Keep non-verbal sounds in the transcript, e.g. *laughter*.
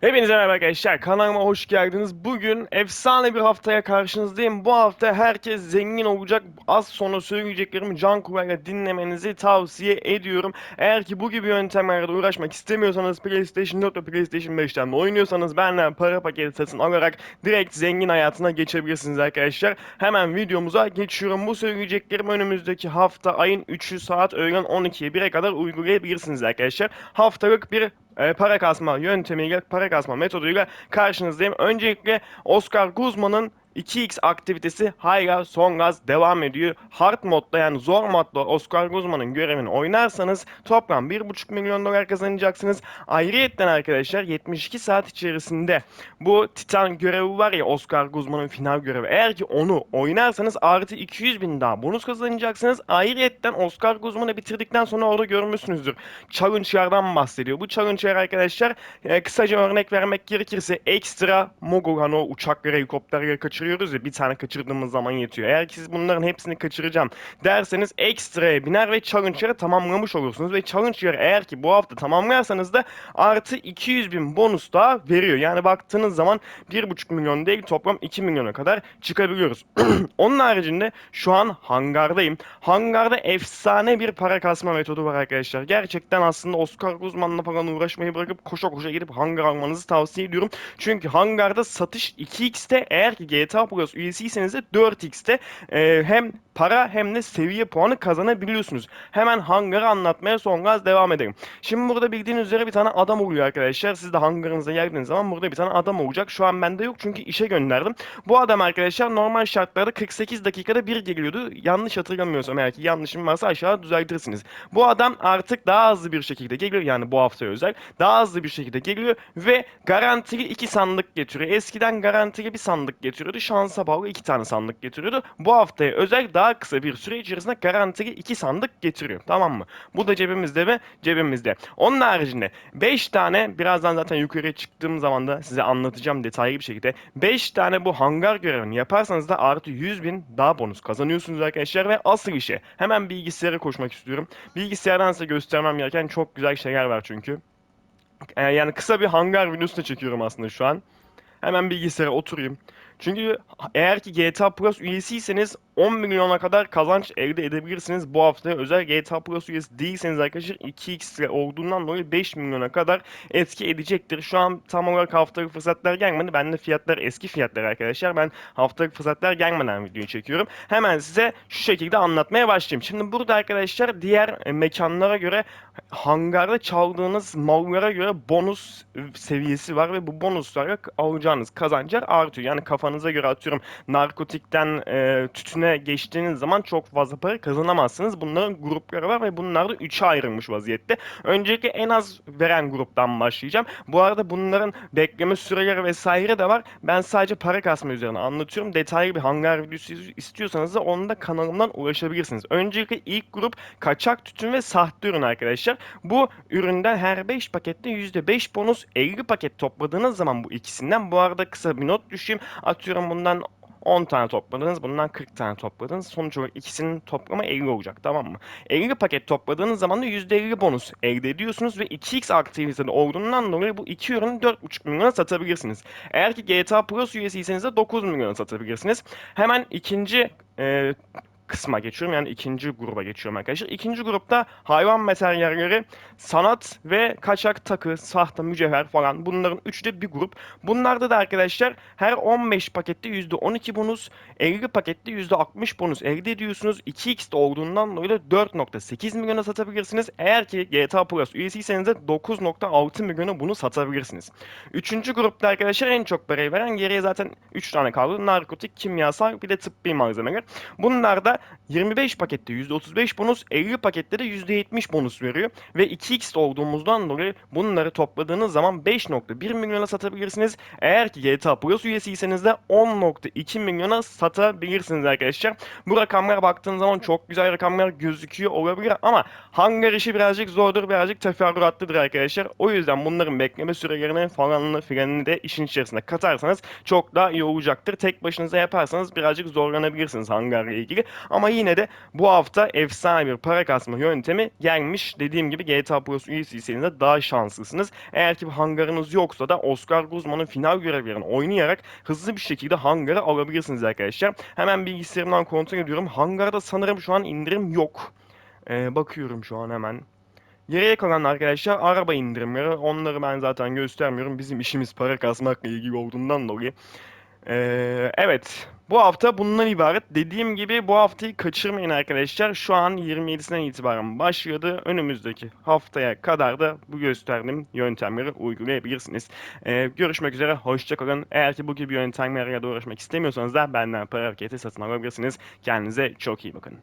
Hepinize merhaba arkadaşlar. Kanalıma hoş geldiniz. Bugün efsane bir haftaya karşınızdayım. Bu hafta herkes zengin olacak. Az sonra söyleyeceklerimi can kulağıyla dinlemenizi tavsiye ediyorum. Eğer ki bu gibi yöntemlerle uğraşmak istemiyorsanız PlayStation 4 ve PlayStation 5'ten oynuyorsanız benden para paketi satın alarak direkt zengin hayatına geçebilirsiniz arkadaşlar. Hemen videomuza geçiyorum. Bu söyleyeceklerimi önümüzdeki hafta ayın 3'ü saat öğlen 12'ye 1'e kadar uygulayabilirsiniz arkadaşlar. Haftalık bir e, para kasma yöntemiyle, para kasma metoduyla karşınızdayım. Öncelikle Oscar Guzman'ın 2x aktivitesi hala son gaz devam ediyor. Hard modda yani zor modda Oscar Guzman'ın görevini oynarsanız toplam 1,5 milyon dolar kazanacaksınız. Ayrıyetten arkadaşlar 72 saat içerisinde bu Titan görevi var ya Oscar Guzman'ın final görevi. Eğer ki onu oynarsanız artı 200 bin daha bonus kazanacaksınız. Ayrıyetten Oscar Guzman'ı bitirdikten sonra orada görmüşsünüzdür. Challenge'lardan bahsediyor. Bu challenge'lar arkadaşlar e, kısaca örnek vermek gerekirse ekstra Mogul hani o uçakları helikopterleri kaçırıyoruz ya bir tane kaçırdığımız zaman yetiyor. Eğer ki siz bunların hepsini kaçıracağım derseniz ekstraya biner ve challenge'ları tamamlamış olursunuz. Ve challenge'ları eğer ki bu hafta tamamlarsanız da artı 200 bin bonus daha veriyor. Yani baktığınız zaman 1,5 milyon değil toplam 2 milyona kadar çıkabiliyoruz. *clears throat* Onun haricinde şu an hangardayım. Hangarda efsane bir para kasma metodu var arkadaşlar. Gerçekten aslında Oscar Guzman'la falan uğraşmayı bırakıp koşa koşa gidip hangar almanızı tavsiye ediyorum. Çünkü hangarda satış 2x'te eğer ki GTA Plus üyesiyseniz de 4x'te e, hem para hem de seviye puanı kazanabiliyorsunuz. Hemen hangarı anlatmaya son gaz devam edelim. Şimdi burada bildiğiniz üzere bir tane adam oluyor arkadaşlar. Siz de hangarınıza geldiğiniz zaman burada bir tane adam olacak. Şu an bende yok çünkü işe gönderdim. Bu adam arkadaşlar normal şartlarda 48 dakikada bir geliyordu. Yanlış hatırlamıyorsam eğer ki yanlışım varsa aşağı düzeltirsiniz. Bu adam artık daha hızlı bir şekilde geliyor. Yani bu hafta özel. Daha hızlı bir şekilde geliyor ve garantili iki sandık getiriyor. Eskiden garantili bir sandık getiriyordu. Şansa bağlı iki tane sandık getiriyordu. Bu haftaya özel daha kısa bir süre içerisinde garantili iki sandık getiriyor. Tamam mı? Bu da cebimizde ve cebimizde. Onun haricinde 5 tane birazdan zaten yukarıya çıktığım zaman da size anlatacağım detaylı bir şekilde. 5 tane bu hangar görevini yaparsanız da artı 100 bin daha bonus kazanıyorsunuz arkadaşlar ve asıl işe hemen bilgisayara koşmak istiyorum. Bilgisayardan size göstermem gereken çok güzel şeyler var çünkü. Ee, yani kısa bir hangar videosu da çekiyorum aslında şu an. Hemen bilgisayara oturayım. Çünkü eğer ki GTA Plus üyesiyseniz 10 milyona kadar kazanç elde edebilirsiniz. Bu hafta özel GTA Plus üyesi değilseniz arkadaşlar 2x olduğundan dolayı 5 milyona kadar etki edecektir. Şu an tam olarak haftalık fırsatlar gelmedi. Bende fiyatlar eski fiyatlar arkadaşlar. Ben haftalık fırsatlar gelmeden videoyu çekiyorum. Hemen size şu şekilde anlatmaya başlayayım. Şimdi burada arkadaşlar diğer mekanlara göre hangarda çaldığınız mallara göre bonus seviyesi var ve bu bonuslara alacağınız kazançlar artıyor. Yani kafanıza göre atıyorum narkotikten e, tütüne geçtiğiniz zaman çok fazla para kazanamazsınız. Bunların grupları var ve bunlar da 3'e ayrılmış vaziyette. Öncelikle en az veren gruptan başlayacağım. Bu arada bunların bekleme süreleri vesaire de var. Ben sadece para kasma üzerine anlatıyorum. Detaylı bir hangar videosu istiyorsanız da onu da kanalımdan ulaşabilirsiniz. Öncelikle ilk grup kaçak tütün ve sahte ürün arkadaşlar. Bu üründen her 5 pakette %5 bonus 50 paket topladığınız zaman bu ikisinden bu arada kısa bir not düşeyim. Atıyorum bundan 10 tane topladınız. Bundan 40 tane topladınız. Sonuç olarak ikisinin toplamı 50 olacak tamam mı? 50 paket topladığınız zaman da %50 bonus elde ediyorsunuz ve 2x aktivitede olduğundan dolayı bu iki ürünü 4,5 milyona satabilirsiniz. Eğer ki GTA Plus üyesiyseniz de 9 milyona satabilirsiniz. Hemen ikinci e, kısma geçiyorum. Yani ikinci gruba geçiyorum arkadaşlar. İkinci grupta hayvan materyalleri, sanat ve kaçak takı, sahte mücevher falan bunların üçü de bir grup. Bunlarda da arkadaşlar her 15 pakette %12 bonus, 50 pakette %60 bonus elde ediyorsunuz. 2x'de olduğundan dolayı da 4.8 milyona satabilirsiniz. Eğer ki GTA Plus üyesiyseniz de 9.6 milyona bunu satabilirsiniz. Üçüncü grupta arkadaşlar en çok parayı veren geriye zaten 3 tane kaldı. Narkotik, kimyasal bir de tıbbi malzemeler. Bunlar da 25 pakette %35 bonus, 50 pakette de %70 bonus veriyor. Ve 2x olduğumuzdan dolayı bunları topladığınız zaman 5.1 milyona satabilirsiniz. Eğer ki GTA Plus üyesiyseniz de 10.2 milyona satabilirsiniz arkadaşlar. Bu rakamlara baktığınız zaman çok güzel rakamlar gözüküyor olabilir ama hangar işi birazcık zordur, birazcık teferruatlıdır arkadaşlar. O yüzden bunların bekleme sürelerini falanını filanını de işin içerisine katarsanız çok daha iyi olacaktır. Tek başınıza yaparsanız birazcık zorlanabilirsiniz hangarla ilgili. Ama yine de bu hafta efsane bir para kasma yöntemi gelmiş. Dediğim gibi GTA Plus üyesiyseniz de daha şanslısınız. Eğer ki bir hangarınız yoksa da Oscar Guzman'ın final görevlerini oynayarak hızlı bir şekilde hangarı alabilirsiniz arkadaşlar. Hemen bilgisayarımdan kontrol ediyorum. Hangarda sanırım şu an indirim yok. Ee, bakıyorum şu an hemen. Geriye kalan arkadaşlar araba indirimleri. Onları ben zaten göstermiyorum. Bizim işimiz para kasmakla ilgili olduğundan dolayı. Ee, evet. Bu hafta bundan ibaret. Dediğim gibi bu haftayı kaçırmayın arkadaşlar. Şu an 27'sinden itibaren başladı. Önümüzdeki haftaya kadar da bu gösterdiğim yöntemleri uygulayabilirsiniz. Ee, görüşmek üzere. Hoşçakalın. Eğer ki bu gibi yöntemlerle uğraşmak istemiyorsanız da benden para hareketi satın alabilirsiniz. Kendinize çok iyi bakın.